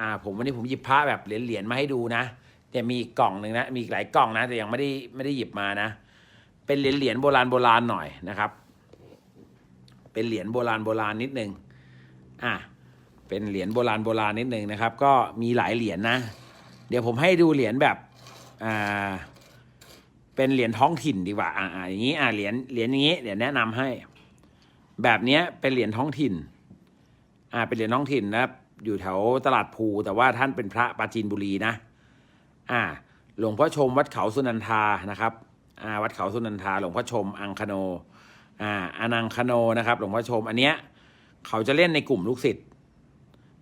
อ่าผมวันนี้ผมหยิบพระแบบเหรียญเหรียญมาให้ดูนะแต่มีกล่องหนึ่งนะมีหลายกล่องนะแต่ยังไม่ได้ไม่ได้หยิบมานะ เป็นเหรียญเหรียญโบราณโบราณหน่อยนะครับ เป็นเหรียญโบราณโบราณนิดนึงอะเป็นเหรียญโบราณโบราณนิดนึงนะครับ ก็มีหลายเหรียญนะ เดี๋ยวผมให้ดูเหรียญแบบอ่าเป็นเหรียญท้องถิ่นดีกว่าอ่าอย่างนี้อ่าเหรียญเหรียญอย่างนี้เดี๋ยวแนะนำให้ แบบเนี้ยเป็นเหรียญท้องถิ่น อ่าเป็นเหรียญท้องถิ่นนะครับ อยู่แถวตลาดภูแต่ว่าท่านเป็นพระปราจีนบุรีนะ อ่า หลวงพ่อชมวัดเขาสุนันทานะครับ อ่า วัดเขาสุนันทา หลวงพ่อชมอังคโน อ่าอนังคโนนะครับ หลวงพ่อชม อันเนี้ยเขาจะเล่นในกลุ่มลูกศิษย์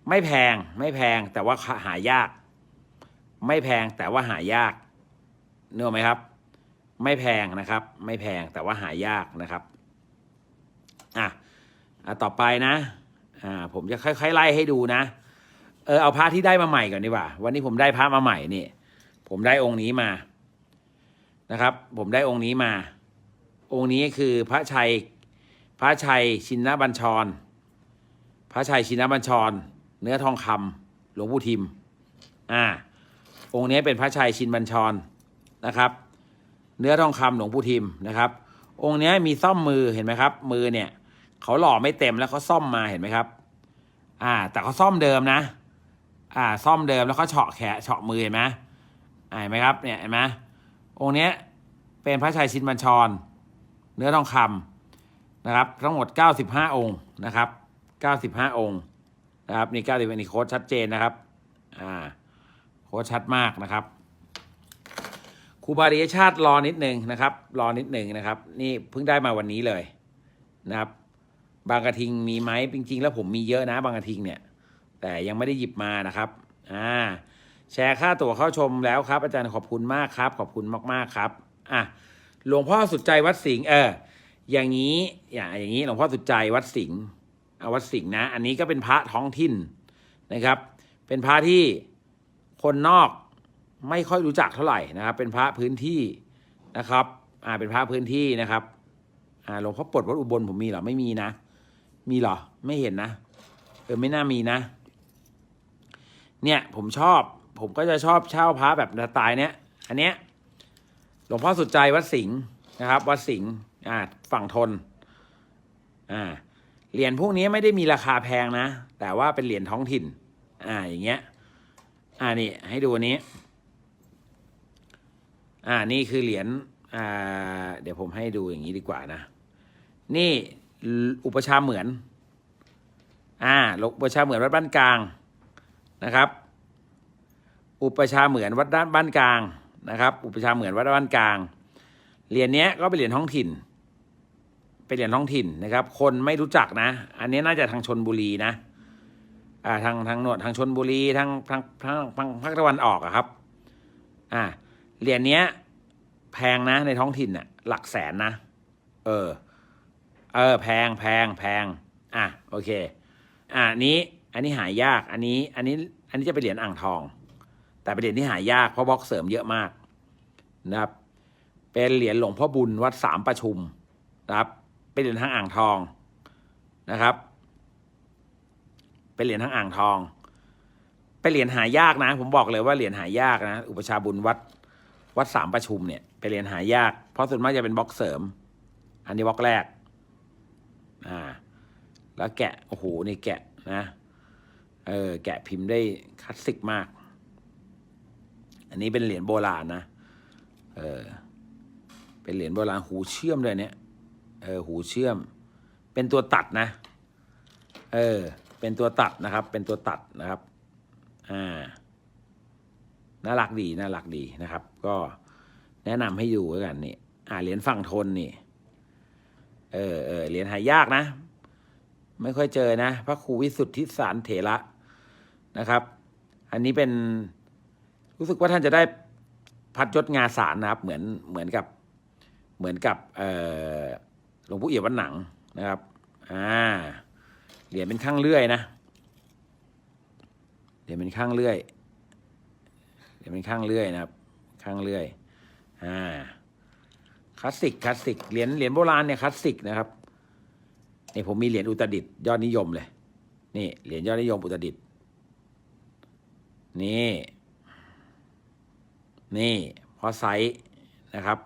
ไม่แพงไม่แพงแต่ว่าหายาก ไม่แพงแต่ว่าหายากเนื้อไหมครับ ไม่แพงนะครับ ไม่แพงแต่ว่าหายากนะครับ อะอะต่อไปนะ อ่าผมจะค่อยๆไล่ให้ดูนะ เออเอาพระที่ได้มาใหม่ก่อนดีกว่า วันนี้ผมได้พระมาใหม่นี่ ผมได้องค์นี้มานะครับ ผมได้องค์นี้มา องค์นี้คือพระชัย พระชัยชินบัญชร พระชัยชินบัญชร เนื้อทองคำหลวงปู่ทิม อ่า องค์นี้เป็นพระชัยชินบัญชรนะครับ เนื้อทองคำหลวงปู่ทิมนะครับ องค์นี้มีซ่อมมือเห็นไหมครับ มือเนี่ยเขาหล่อไม่เต็มแล้วเขาซ่อมมาเห็นไหมครับ อ่า แต่เขาซ่อมเดิมนะ อ่า ซ่อมเดิมแล้วเขาเฉาะแขะเฉาะมือเห็นไหมเห็นไหมครับ เนี่ยเห็นไหมองค์เนี้ยเป็นพระชัยชินบัญชร เนื้อทองคำนะครับ ทั้งหมด 95 องค์นะครับ 95 องค์นะครับนี่90อันนี้โค้ดชัดเจนนะครับ อ่า โค้ดชัดมากนะครับครูบาริยชาติรอนิดหนึ่งนะครับ รอนิดหนึ่งนะครับ นี่เพิ่งได้มาวันนี้เลยนะครับ บางกระทิงมีไหมจริง ๆ แล้วผมมีเยอะนะ บางกระทิงเนี่ย แต่ยังไม่ได้หยิบมานะครับ อ่า แชร์ค่าตั๋วเข้าชมแล้วครับ อาจารย์ขอบคุณมากครับ ขอบคุณมากๆครับ อะหลวงพ่อสุดใจวัดสิงห์เออ อย่างนี้อย่างอย่างนี้หลวงพ่อสุดใจวัดสิงห์อะวัดสิงห์นะ อันนี้ก็เป็นพระท้องถิ่นนะครับ เป็นพระที่คนนอกไม่ค่อยรู้จักเท่าไหร่นะครับ เป็นพระพื้นที่นะครับ อ่าเป็นพระพื้นที่นะครับ อ่าหลวงพ่อปลดวัดอุบลผมมีหรอไม่มีนะ มีเหรอ ไม่เห็นนะ เออไม่น่ามีนะ เนี่ยผมชอบ ผมก็จะชอบเช่าพระแบบสไตล์เนี้ย อันเนี้ย หลวงพ่อสุดใจวัดสิงห์นะครับ วัดสิงห์อ่าฝั่งทน อ่าเหรียญพวกนี้ไม่ได้มีราคาแพงนะ แต่ว่าเป็นเหรียญท้องถิ่น อ่าอย่างเงี้ย อ่านี่ให้ดูอันนี้ อ่านี่คือเหรียญ อ่า เดี๋ยวผมให้ดูอย่างนี้ดีกว่านะ นี่ อุปชาเหมือน อ่าอุปชาเหมือนวัดบ้านกลางนะครับ อุปชาเหมือนวัดด้านบ้านกลางนะครับ อุปชาเหมือนวัดบ้านกลาง เหรียญเนี้ยก็เป็นเหรียญท้องถิ่น เป็นเหรียญท้องถิ่นนะครับ คนไม่รู้จักนะ อันนี้น่าจะทางชนบุรีนะ อ่าทางทางโนวดทางชนบุรีทางทางทางทางภาคตะวันออกอะครับ อ่าเหรียญเนี้ยแพงนะในท้องถิ่นน่ะหลักแสนนะ เออ เออแพงแพงแพงอะโอเค อ่านี้อันนี้หายากอันนี้อันนี้อันนี้จะเป็นเหรียญอ่างทอง แต่เป็นเหรียญที่หายากเพราะบล็อกเสริมเยอะมากนะครับ เป็นเหรียญหลวงพ่อบุญวัดสามประชุมนะครับ เป็นเหรียญทั้งอ่างทองนะครับ เป็นเหรียญทั้งอ่างทองเป็นเหรียญหายากนะ ผมบอกเลยว่าเหรียญหายากนะอุปชาบุญวัดวัดสามประชุมเนี่ยเป็นเหรียญหายาก เพราะส่วนมากจะเป็นบล็อกเสริม อันนี้บล็อกแรก อ่าแล้วแกะ โอ้โหนี่แกะนะเออแกะพิมพ์ได้คลาสสิกมาก อันนี้เป็นเหรียญโบราณนะ เออ เป็นเหรียญโบราณหูเชื่อมเลยเนี่ย เออหูเชื่อม เป็นตัวตัดนะ เออ เป็นตัวตัดนะครับ เป็นตัวตัดนะครับ อ่า น่ารักดี น่ารักดีนะครับ ก็แนะนำให้ดูแล้วกันนี่ อ่าเหรียญฝั่งทนนี่ เออเออเหรียญหายากนะ ไม่ค่อยเจอนะ พระครูวิสุทธิสารเถระนะครับ อันนี้เป็นรู้สึกว่าท่านจะได้พัดยศงาสารนะครับ เหมือนเหมือนกับเหมือนกับหลวงปู่เอี่ยมวัดหนังนะครับ อ่า เหรียญเป็นข้างเลื่อยนะ เหรียญเป็นข้างเลื่อย เหรียญเป็นข้างเลื่อยนะครับ ข้างเลื่อย อ่า คลาสสิกคลาสสิกเหรียญเหรียญโบราณเนี่ยคลาสสิกนะครับนี่ผมมีเหรียญอุตรดิตยอดนิยมเลย นี่เหรียญยอดนิยมอุตรดิตนี่ นี่พ่อไซส์นะครับ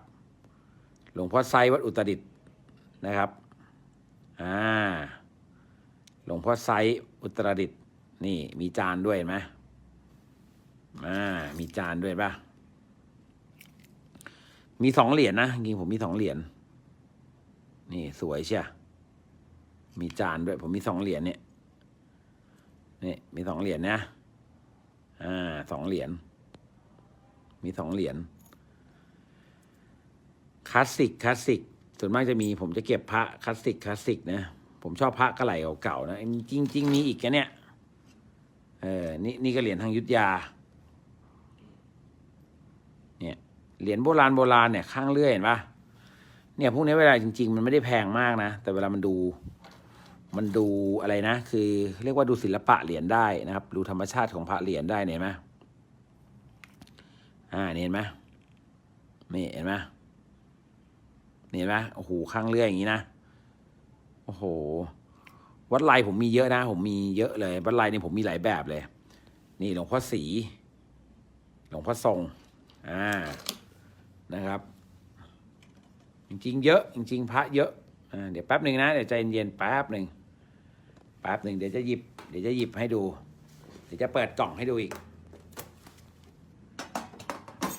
หลวงพ่อไซส์วัดอุตรดิตนะครับอ่าหลวงพ่อไซส์อุตรดิตนี่มีจานด้วยไหมอ่ามีจานด้วยป่ะ มีสองเหรียญนะจริงผมมีสองเหรียญนี่สวยเชียมีจานด้วย ผมมีสองเหรียญเนี่ยนี่มีสองเหรียญนะอ่าสองเหรียญมีสองเหรียญคลาสสิกคลาสสิกส่วนมากจะมีผมจะเก็บพระคลาสสิกคลาสสิกนะผมชอบพระกระไหลเก่าๆนะจริง ๆ มีอีกนะเนี่ยเออนี่นี่ก็เหรียญทางยุทธยา เหรียญโบราณโบราณเนี่ยข้างเลื่อยเห็นปะเนี่ยพวกนี้เวลาจริง ๆ มันไม่ได้แพงมากนะ แต่เวลามันดู มันดูอะไรนะ คือเรียกว่าดูศิลปะเหรียญได้นะครับ ดูธรรมชาติของพระเหรียญได้เห็นไหมอ่าเห็นไหมนี่เห็นไหมเห็นไหมโอ้โหข้างเลื่อยอย่างนี้นะโอ้โห วัดไลผมมีเยอะนะ ผมมีเยอะเลย วัดไลนี่ผมมีหลายแบบเลย นี่หลวงพ่อศรีหลวงพ่อทรง อ่า นะครับ จริงๆ เยอะจริง ๆ พระเยอะเดี๋ยวแป๊บหนึ่งนะเดี๋ยวใจเย็นๆแป๊บหนึ่งแป๊บหนึ่งเดี๋ยวจะหยิบ เดี๋ยวจะหยิบให้ดู เดี๋ยวจะเปิดกล่องให้ดูอีก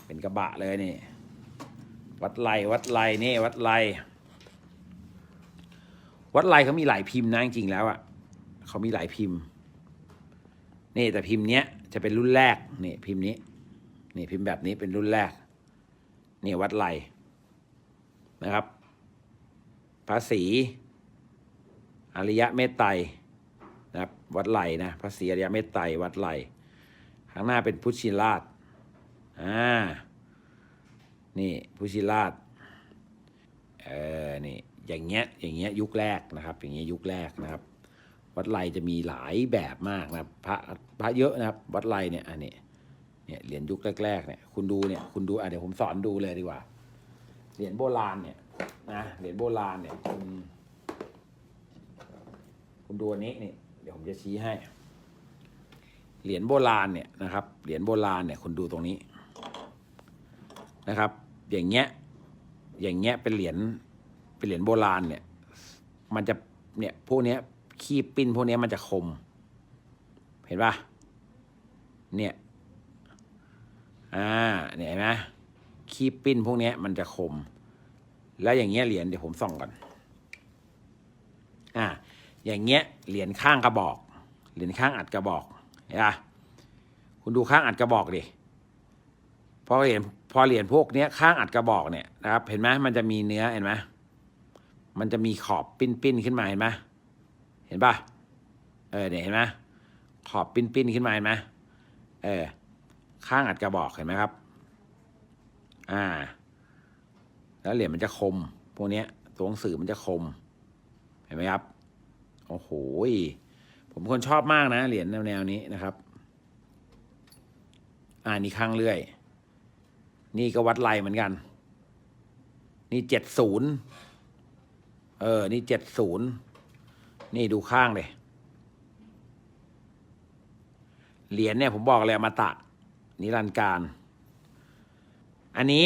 เป็นกระบะเลยนี่ วัดไลวัดไลนี่วัดไลวัดไลเขามีหลายพิมพ์นะจริงๆแล้วอะ่ะเขามีหลายพิมพ์นี่แต่พิมพ์เนี้ยจะเป็นรุ่นแรกนี่พิมพ์นี้นี่พิมพ์แบบนี้เป็นรุ่นแรก นี่วัดไลนะครับ ภาษีอริยะเมตไตรนะครับวัดไลนะภาษีอริยะเมตไตรวัดไลข้างหน้าเป็นพุทธชินราชอ่านี่พุทธชินราชเออนี่อย่างเงี้ยอย่างเงี้ยยุคแรกนะครับ อย่างเงี้ยยุคแรกนะครับ วัดไลจะมีหลายแบบมากนะครับพระพระเยอะนะครับ วัดไลเนี่ยอันนี้ เนี่ยเหรียญยุคแรกๆเนี่ยคุณดูเนี่ยคุณดูอะเดี๋ยวผมสอนดูเลยดีกว่า เหรียญโบราณเนี่ยนะเหรียญโบราณเนี่ยคุณคุณดูอันนี้นี่เดี๋ยวผมจะชี้ให้ เหรียญโบราณเนี่ยนะครับ เหรียญโบราณเนี่ยคุณดูตรงนี้นะครับ อย่างเงี้ยอย่างเงี้ยเป็นเหรียญเป็นเหรียญโบราณเนี่ย มันจะเนี่ยพวกเนี้ยคีบปิ้นพวกเนี้ยมันจะคม เห็นปะเนี่ย อ่าเนี่ยเห็นไหมคีบปิ้นพวกนี้มันจะคม แล้วอย่างเงี้ยเหรียญเดี๋ยวผมส่องก่อน อ่า อย่างเงี้ยเหรียญข้างกระบอก เหรียญข้างอัดกระบอกเห็นปะคุณดูข้างอัดกระบอกดิพอเหรียญพอเหรียญพวกเนี้ยข้างอัดกระบอกเนี่ยนะครับ เห็นไหมมันจะมีเนื้อเห็นไหมมันจะมีขอบปิ้นปิ้นขึ้นมาเห็นไหมเห็นปะเออเนี่ยเห็นไหมขอบปิ้นปิ้นขึ้นมาเห็นไหมเออ ข้างอัดกระบอกเห็นไหมครับ อ่า แล้วเหรียญมันจะคม พวกนี้ตัวหนังสือมันจะคม เห็นไหมครับ โอ้โหผมคนชอบมากนะ เหรียญแนวๆนี้นะครับ อ่านี่ข้างเลื่อย นี่ก็วัดไลเหมือนกัน นี่เจ็ดศูนย์เออ นี่เจ็ดศูนย์นี่ดูข้างเลยเหรียญเนี่ยผมบอกเลยมาตะ นิรันดร์การ อันนี้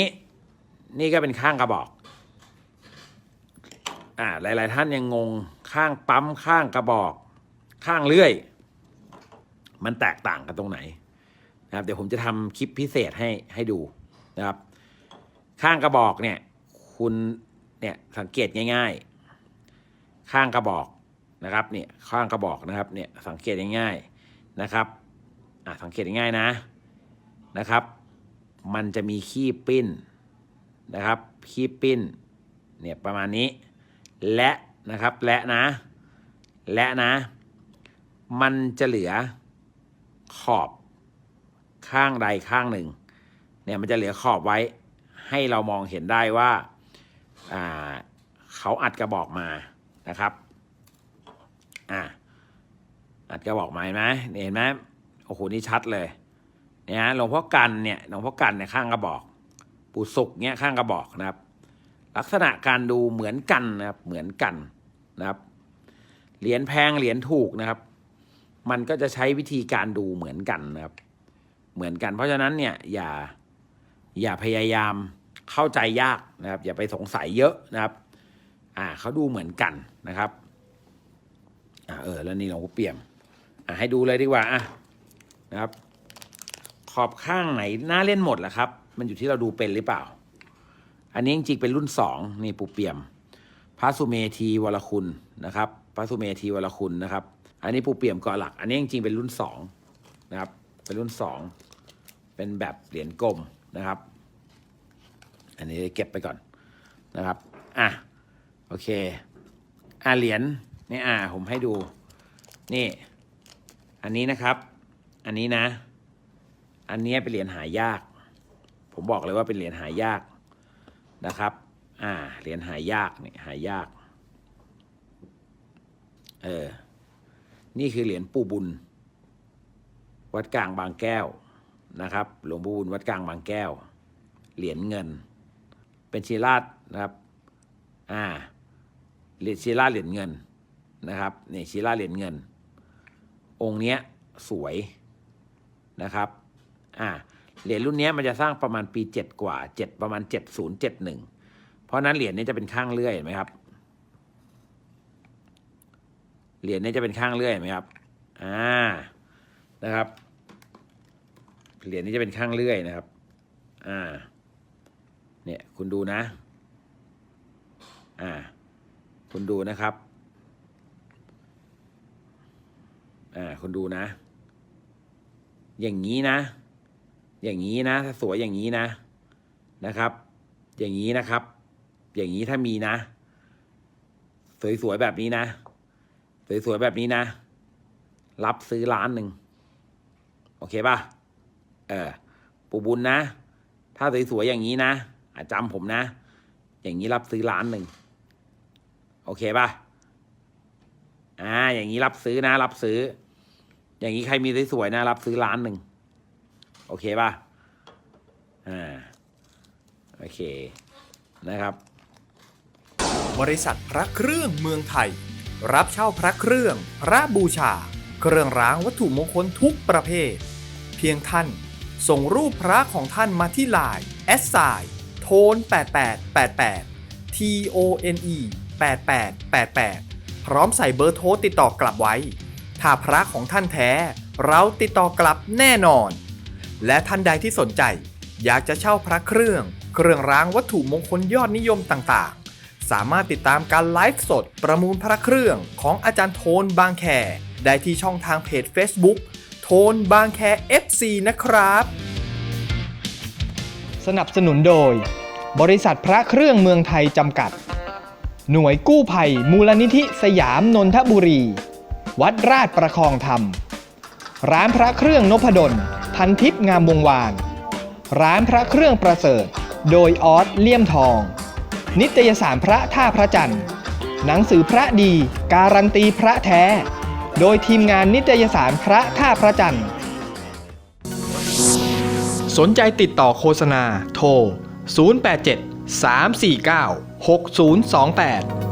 นี่ก็เป็นข้างกระบอก อ่าหลาย ๆ ท่านยังงงข้างปั๊มข้างกระบอก ข้างเลื่อย มันแตกต่างกันตรงไหนนะครับเดี๋ยวผมจะทำคลิปพิเศษให้ให้ดูนะครับ ข้างกระบอกเนี่ย คุณเนี่ยสังเกตง่าย ๆ ข้างกระบอกนะครับเนี่ยข้างกระบอกนะครับเนี่ยสังเกตง่ายๆนะครับอะสังเกตง่ายๆนะ นะครับ มันจะมีขี้ปิ้นนะครับ ขี้ปิ้นเนี่ยประมาณนี้ และนะครับและนะ และนะ มันจะเหลือขอบข้างใดข้างหนึ่ง เนี่ยมันจะเหลือขอบไว้ ให้เรามองเห็นได้ว่าอ่าเขาอัดกระบอกมานะครับอ่าอัดกระบอกมาเห็นไหมเห็นไหมโอ้โหนี่ชัดเลย นี่ยฮะหลวงพ่อกันเนี่ยหลวงพ่อกันเนี่ยข้างกระบอก ปู่สุกเนี่ยข้างกระบอกนะครับ ลักษณะการดูเหมือนกันนะครับ เหมือนกันนะครับ เหรียญแพงเหรียญถูกนะครับ มันก็จะใช้วิธีการดูเหมือนกันนะครับ เหมือนกัน เพราะฉะนั้นเนี่ยอย่าอย่าพยายามเข้าใจยากนะครับ อย่าไปสงสัยเยอะนะครับ อ่าเขาดูเหมือนกันนะครับอ่าเออแล้วนี่หลวงพ่อเปี่ยมอ่าให้ดูเลยดีกว่าอะนะครับ ขอบข้างไหนน่าเล่นหมดแหละครับ มันอยู่ที่เราดูเป็นหรือเปล่า อันนี้จริงๆเป็นรุ่นสองนี่ปูเปี่ยม พระสุเมธีวรคุณนะครับ พระสุเมธีวรคุณนะครับ อันนี้ปูเปี่ยมกาะหลัก อันนี้จริงๆเป็นรุ่นสองนะครับ เป็นรุ่นสองเป็นแบบเหรียญกลมนะครับ อันนี้เก็บไปก่อนนะครับ อะ โอเค อะเหรียญนี่อะผมให้ดู นี่ อันนี้นะครับ อันนี้นะ อันนี้เป็นเหรียญหายาก ผมบอกเลยว่าเป็นเหรียญหายากนะครับ อ่า เหรียญหายากเนี่ยหายาก เออ นี่คือเหรียญปู่บุญ วัดกลางบางแก้วนะครับ หลวงปู่บุญวัดกลางบางแก้ว เหรียญเงิน เป็นชีราดนะครับ อ่าเหรียญชีราดเหรียญเงินนะครับนี่ชีราดเหรียญเงิน องค์เนี้ยสวยนะครับ อ่าเหรียญรุ่นนี้มันจะสร้างประมาณปีเจ็ดกว่าเจ็ดประมาณเจ็ดศูนย์เจ็ดหนึ่งเพราะฉะนั้นเหรียญนี้จะเป็นข้างเลื่อยเห็นไหมครับ เหรียญนี้จะเป็นข้างเลื่อยเห็นไหมครับ อ่า นะครับ เหรียญนี้จะเป็นข้างเลื่อยนะครับ อ่า เนี่ยคุณดูนะ อ่า คุณดูนะครับ อ่า คุณดูนะ อย่างนี้นะ อย่างนี้นะ ถ้าสวยอย่างนี้นะนะครับ อย่างนี้นะครับ อย่างนี้ถ้ามีนะ สวยๆแบบนี้นะ สวยๆแบบนี้นะ รับซื้อล้านหนึ่งโอเคป่ะเออปูบุญนะ ถ้าสวยๆอย่างนี้นะอาจำผมนะ อย่างนี้รับซื้อล้านหนึ่งโอเคป่ะอ่าอย่างนี้รับซื้อนะ รับซื้อ อย่างนี้ใครมีสวยๆนะ รับซื้อล้านหนึ่ง อเคป่ะอ่าโอเคนะครับ บริษัทพระเครื่องเมืองไทย รับเช่าพระเครื่อง พระบูชา เครื่องรางวัตถุมงคลทุกประเภท เพียงท่าน ส่งรูปพระของท่านมาที่ไลน์แอสไซโทน8888 T O N E 8888 พร้อมใส่เบอร์โทรติดต่อกลับไว้ ถ้าพระของท่านแท้ เราติดต่อกลับแน่นอน และท่านใดที่สนใจ อยากจะเช่าพระเครื่อง เครื่องรางวัตถุมงคลยอดนิยมต่างๆ สามารถติดตามการไลฟ์สดประมูลพระเครื่องของอาจารย์โทนบางแคได้ที่ช่องทางเพจ Facebook โทนบางแค FC นะครับ สนับสนุนโดย บริษัทพระเครื่องเมืองไทยจำกัด หน่วยกู้ภัยมูลนิธิสยามนนทบุรี วัดราชประคองธรรม ร้านพระเครื่องนพดล พันทิพย์งามวงวาน ร้านพระเครื่องประเสริฐ โดยออสเลี่ยมทอง นิตยสารพระท่าพระจันทร์ หนังสือพระดี การันตีพระแท้ โดยทีมงานนิตยสารพระท่าพระจันทร์ สนใจติดต่อโฆษณาโทร 087 349 6028